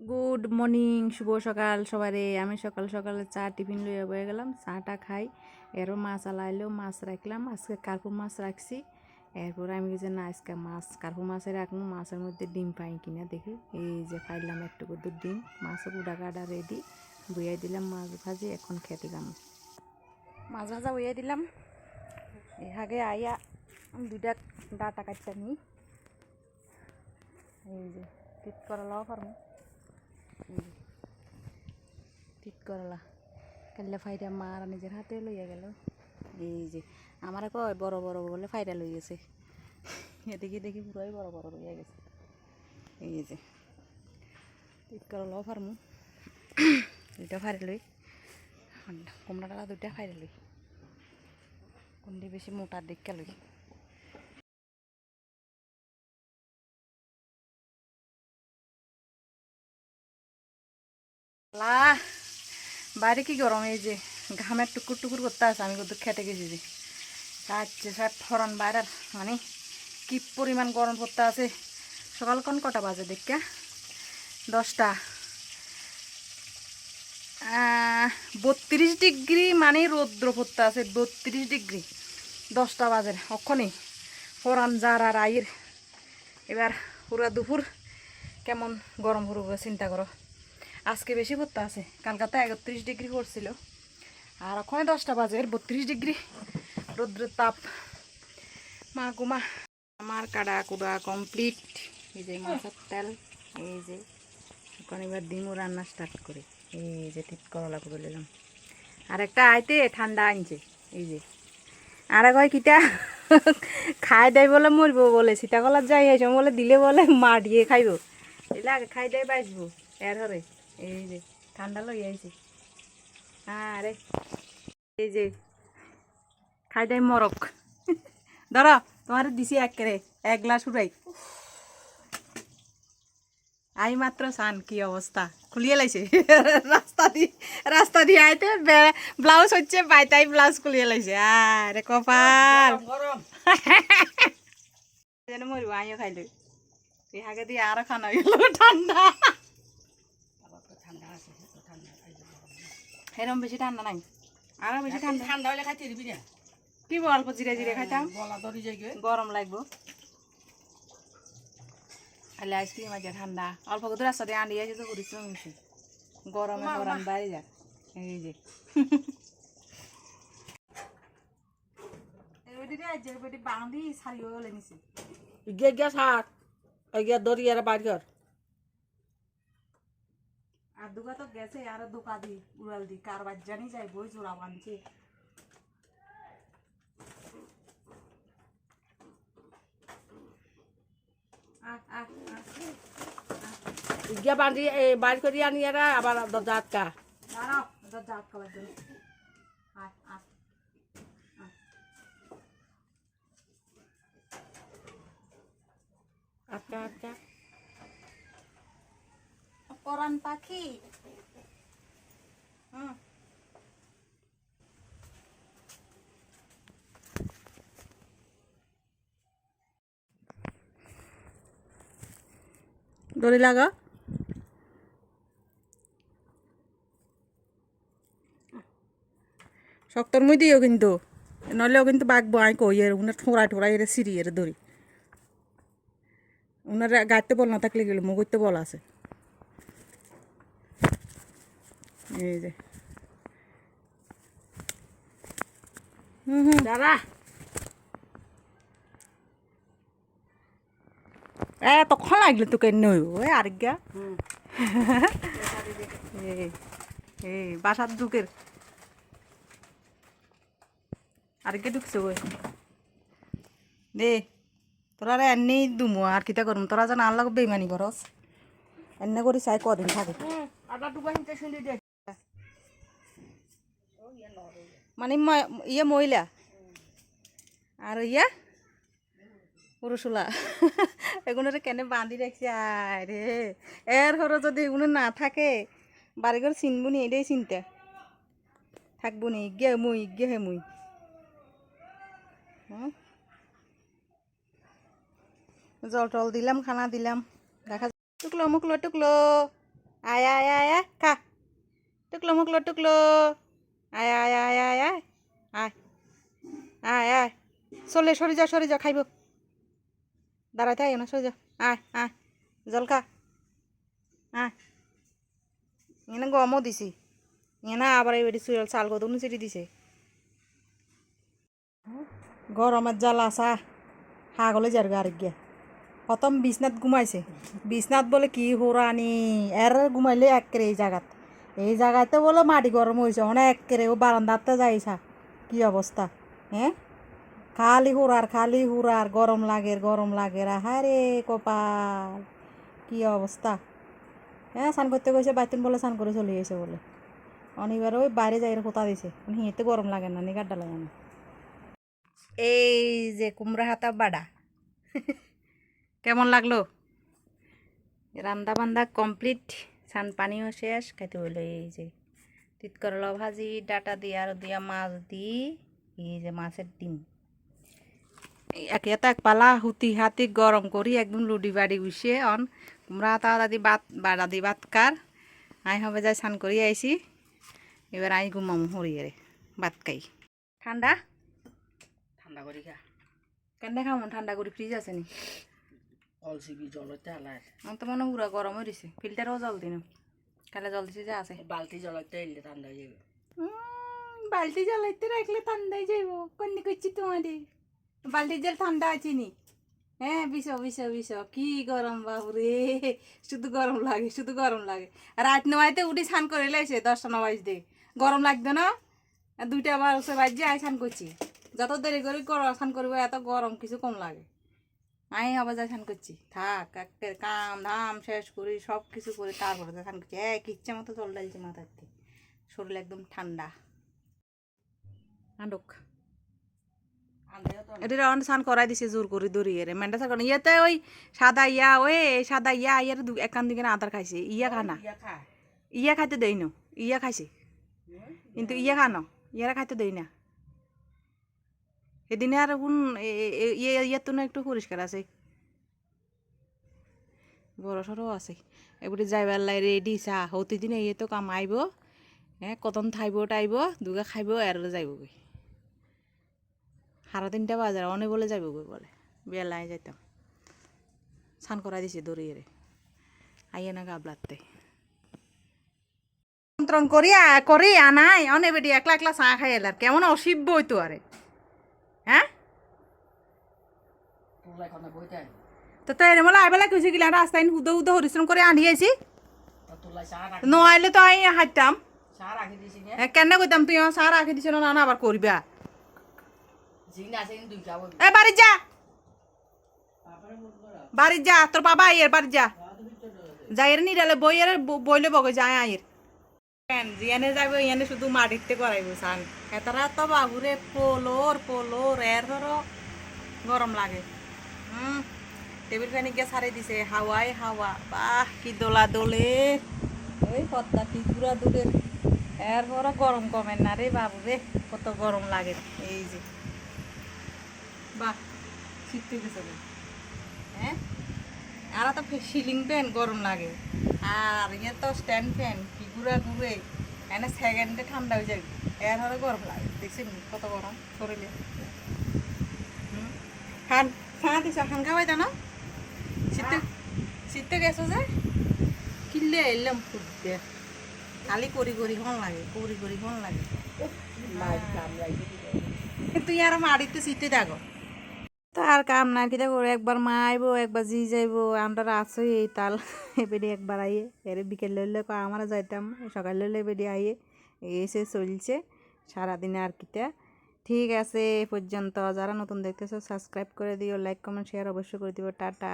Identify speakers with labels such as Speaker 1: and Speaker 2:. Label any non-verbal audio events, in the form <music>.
Speaker 1: Good morning, শুভ সকাল সবারে। আমি সকাল সকালে চা, টিফিন লইয়া বয়ে গেলাম, চাটা খাই। এরও মাছ আলাইলেও মাছ রাখলাম আজকে কার্পু মাছ রাখছি। এরপর আমি যে না, আজকে মাছ, কার্পু মাছে রাখব, মাছের মধ্যে ডিম পাই কিনা দেখি। এই যে পাইলাম একটু দু ডিম মাছ গুড়া কাটা রেডি বইয়াই দিলাম মাছ ভাজি, এখন খেতে যাব। মাছ ভাজা বইয়াই দিলাম। এই আগে আইয়া দুইটা ডাটা কাটতে নিই এই যে করা লাও পারব। ঠিক করলা। কাল্লা ফাইটা মার নিজের হাতে লইয়া গেল। এই যে, আমার কয় বড় বড় বলে ফাইটা লই গেছে। এদিকে দেখি পুরোই বড় বড় লইয়া গেছে। এই যে, ঠিক করলাও ফার্মু। দুইটা ফাইরে লই। কুমড়া ডালা দুইটা ফাইরে লই। কোনটি বেশি মোটার দিককে লই। লা, বাইরে কি গরম? এই যে ঘামের টুকুর টুকুর করতে আছে, আমি কত খেতে গেছি যে। কাটছে সব ফরান বাইরের মানে কি পরিমাণ গরম পড়তে আছে। সকাল কোন কটা বাজে দেখে? দশটা। বত্রিশ ডিগ্রি মানে রৌদ্র পড়তে আছে, বত্রিশ ডিগ্রি। দশটা বাজে, অক্ষণে। ফরান যার আর আইর এবার পুরা দুপুর কেমন গরম করব চিন্তা করো। আজকে বেশি পড়তে আছে। কালকাতা একত্রিশ ডিগ্রি পড়ছিল। আর ওখানে দশটা বাজে বত্রিশ ডিগ্রি। রৌদ্রের তাপ। মা কুমা আমার কাড়া কুড়া কমপ্লিট এই যে মাছের তেল, এই যে এখন এবার ডিমও রান্না স্টার্ট করি। এই যে ঠিক করলা করে নিলাম। আর একটা আইতে ঠান্ডা আনছে, এই যে। আর এক হয় কিটা? খাই দেয় বলে মরবো বলে, সীতাকলার যাই এসে বলে, দিলে বলে মা দিয়ে খাইব। এলে আগে খাই দেয় বাঁচবো এর হরে। এই যে ঠান্ডা লই আইছে। আরে এই যে খাই দেয় মরক। <laughs> ধরো তোমার দিছি একেরে এক গ্লাস উড়াই। আই মাত্র সান কি অবস্থা? খুলিয়ে লাইছে। <laughs> রাস্তা দিয়ে রাস্তা দিয়ে আইতে ব্লাউজ হচ্ছে বাইতাই ব্লাউজ খুলিয়ে লাইছে। আরে কপাল। <laughs> যেন মরিব আইও খাইলে এই হাগে দিয়ে আরও খানা হইল ঠান্ডা। এরম বেশি ঠান্ডা নাই। আরও বেশি ঠান্ডা।
Speaker 2: ঠান্ডা হলে খাইতে দিবি না।
Speaker 1: কি অল্প জিরে জিরে খাইতাম।
Speaker 2: গলা ধরি যাই গে
Speaker 1: গরম লাগবো। খালি আইসক্রিম আছে ঠান্ডা। অল্প করে রাস্তা দিয়ে আন্ডি আছে তো পরিশ্রম হয়েছে গরমে গরম বাইরে যাক এই যে। <laughs> বাঁধি সারিও নিছে।
Speaker 2: গিয়ে গিয়া ধরি আর বাড়ি
Speaker 1: দুকা তো গেছে আর দুকা দি উড়াল দি কার বাজ্জানি যাই বই জোড়া বানছে।
Speaker 2: গিয়া বান্ধি বাড়ি করি আনি আর আবার দরজা আটকা।
Speaker 1: দাঁড়াও দরজা আটকাবার জন্য আয় আয়।
Speaker 2: আটকা আটকা।
Speaker 1: পরান পাখি হুম
Speaker 2: দড়ি লাগা শক্তর মুই দিও কিন্তু নলেও কিন্তু বাগবো আই কই এর উনার ঠোঁড়া ঠোঁড়া এর সিঁড়ি এর দড়ি উনার গাইতে বল না থাকলে গেল মুগুইতে বল আছে এই যে। হুম হুম। দাদা এ তখন লাগলে ওই <laughs> এই এই বাসার আরেকটা ঢুকছে ওই দে তোরা এমনি দুমো আর কিতা করুম? তোরা যেন আল্লাহ বেইমানি করস। এনে করি চাই কদিন থাকে। মানে ইয়ে মহিলা। আর ইয়া, পুরুষুলা। এগুলো কেনে বান্ধি রাখছি, আয় রে। এর হরো যদি এগুলো না থাকে, বাড়িঘর চিনবো নি এটাই চিন্তা। থাকব নি গে মুই গে হে মুই। জল টল দিলাম, খানা দিলাম। দেখা টুকলো, মুকলো, টুকলো।
Speaker 1: আয় আয় আয়, খা। টুকলো, মুকলো, টুকলো। আয় আয় আয় আয় আয়। আয় আয় আয়। চলে সরে যা সরে যা, খাইব। দাঁড়াইতে আয় না সরে যা। আয় আয়, জল খা। আয়। এনে গমও দিছি। এনে আবার এবার চাল কত চিটি দিছে। গরমের জ্বালা আসা হাগলে যার আর গিয়া। প্রথম বিছনাত ঘুমাইছে। বিছনাত বলে কি হোরানি? এর ঘুমাইলে একেরে এই জায়গাত এই জায়গাতে বলে মাটি গরম হয়েছে অনেক একেরে ও বারান্দাতে যাইছা কি অবস্থা হ্যাঁ খালি হুরার খালি হুরার গরম লাগে গরম লাগে আহারে কপাল। কি অবস্থা। হ্যাঁ স্নান করতে গেছে বাইতুন বলে স্নান করে চলে গেছে বলে। অনিবার ওই বাইরে যাই কোথা দিছে? হিঁতে গরম লাগে না নিগাড্ডা লাগে না। এই যে কুমড়া হাতা বাড়া। কেমন লাগল? রান্দা বান্দা কমপ্লিট। সান পানিও শেষ খাইতে হইল এই যে তিত করলা ভাজি ডাটা দিয়ে আর দিয়া মাছ দি এই যে মাছের ডিম। একে এক পালা হুতি হাতি গরম করি একদম লুডি বাড়ি বসে অন। কুমড়া হাতা দাদি বাত বাড়া দি বাত কার। আই হবে যাই স্নান করি আইছি এবার আই ঘুমাম হরিয়ে ভাত খাই। ঠান্ডা?
Speaker 2: ঠান্ডা করি খা।
Speaker 1: কেনে খামো ঠান্ডা করে ফ্রিজ আছে নি?
Speaker 2: অলসিবি জলতে হালায়
Speaker 1: আমার তো মনে পুরা গরম হয়ে দিছে। ফিল্টারও জল দিন। কালে জল দিছে যে আছে।
Speaker 2: বালতি জলতে এলে ঠান্ডা হয়ে যাবে।
Speaker 1: বালতি জ্বালাইতে রাখলে ঠান্ডায় যাইব কন্যা করছি তোমাদের বালতির জল ঠান্ডা আছে নি? হ্যাঁ বিষ বিষ বিষ কি গরম বাবুরে শুধু গরম লাগে শুধু গরম লাগে। রাত নয়তে উঠে স্নান করে লাইছে দশটা নয় বাজতে গরম লাগতো না? দুইটা বারোশো বাজে আই স্নান করছি যত দেরি করে স্নান করব এত গরম কিছু কম লাগে। আমি আবার যা স্নান করছি। থাক একের কাম ধাম শেষ করি সব কিছু করে তারপরে যা স্নান করছি। এক ইচ্ছে মতো জল ডালছে মাথার থেকে। শরীর একদম ঠান্ডা। আন্ডক এটা রাউন্ড স্নান করাই দিছে জোর করে দড়িয়ে রে মেন্টা স্নান ইয়াতে ওই সাদা ইয়া ওই সাদা ইয়া ইয়ার দু একান দিকে আদার খাইছে। ইয়া খানা।
Speaker 2: ইয়া খা।
Speaker 1: ইয়া খাইতে দেই ন। ইয়া খাইছে। কিন্তু ইয়া খানো ইয়ারা খাইতে দেই না। এদিনে আর কোন ইয়ে ইয়ার তো না একটু পরিষ্কার আছে বড় সড়ো আছে এবারে যাইবার লাই রেডি চা হতে দিনে ইয়ে তো কাম আইব হ্যাঁ কতন থাইব টাইব দুগা খাইব আর যাইব গই সাড়ে তিনটা বাজার অনে বলে যাইব গই বলে বেলায় যাইতাম স্নান করাই দিছে দড়িয়ে আইয়ে না গাবলাতে নিয়ন্ত্রণ করি আ- করি আনাই অনে বেটি একলা একলা চা খাই এলার কেমন অসিব্য হইতো আরে হ্যাঁ
Speaker 2: আয়
Speaker 1: তো তাই বলে আইবেলা কইছে গিলা রাস্তায় হুদো হুদো পরিশ্রম করে আনি আইছি।
Speaker 2: তোলা চা রাখি
Speaker 1: নইলে তো আই
Speaker 2: নে?
Speaker 1: কেন কইতাম তুই আমার সার রাখি দিছ না না আবার করবা এ বাড়ি যা। বাড়ি যা তোর বাবা আইয়ের বাড়ি যা। যাইয়ের নিরালে বইয়ের বইলে বগে যায় আইয়ের জিয়ানে যাবে ইয়ানে শুধু মাটিতে করাইব সান এতারা তো বাবুরে পোলোর পোলোর এর গরম লাগে। হুম, টেবিল ফ্যানে গিয়ে সারে দিছে। হাওয়াই হাওয়া। বাহ, কি দোলা দোলে ওই পদ্মা কি দূরা। দূরের এর পরে গরম কমে না রে বাবু রে, কত গরম লাগে। এই যে। বাহ শীত গেছে রে। হ্যাঁ? আর তো সিলিং ফ্যান গরম লাগে। আর ইয়ে তো স্ট্যান্ড ফ্যান কি ঘুরে ঘুরে। এনে সেকেন্ডে ঠান্ডা হয়ে যায় এর হলে গরম লাগে। দেখছি কত গরম? শরীরে। হুম। খান খান দিছ খান খাওয়াই জানো শীতে শীতে গেছো যে। কিনলে এলাম ফুটতে খালি করি করি হন লাগে করি করি হন লাগে। তুই আর মাড়িতে শীতে থাকো তার কাম না কিতা করে একবার মা আইব একবার জি যাইব আমরা আছো এই তাল এবেডি একবার আইয়ে এর বিকেল লইলে আমরা যাইতাম সকাল লইলে এবেডি আইয়ে এসে চলছে সারাদিনে আর কিটা ঠিক আছে, এ পর্যন্ত। যারা নতুন দেখতেছো সাবস্ক্রাইব করে দিও লাইক কমেন্ট শেয়ার অবশ্যই করে দিও। টাটা।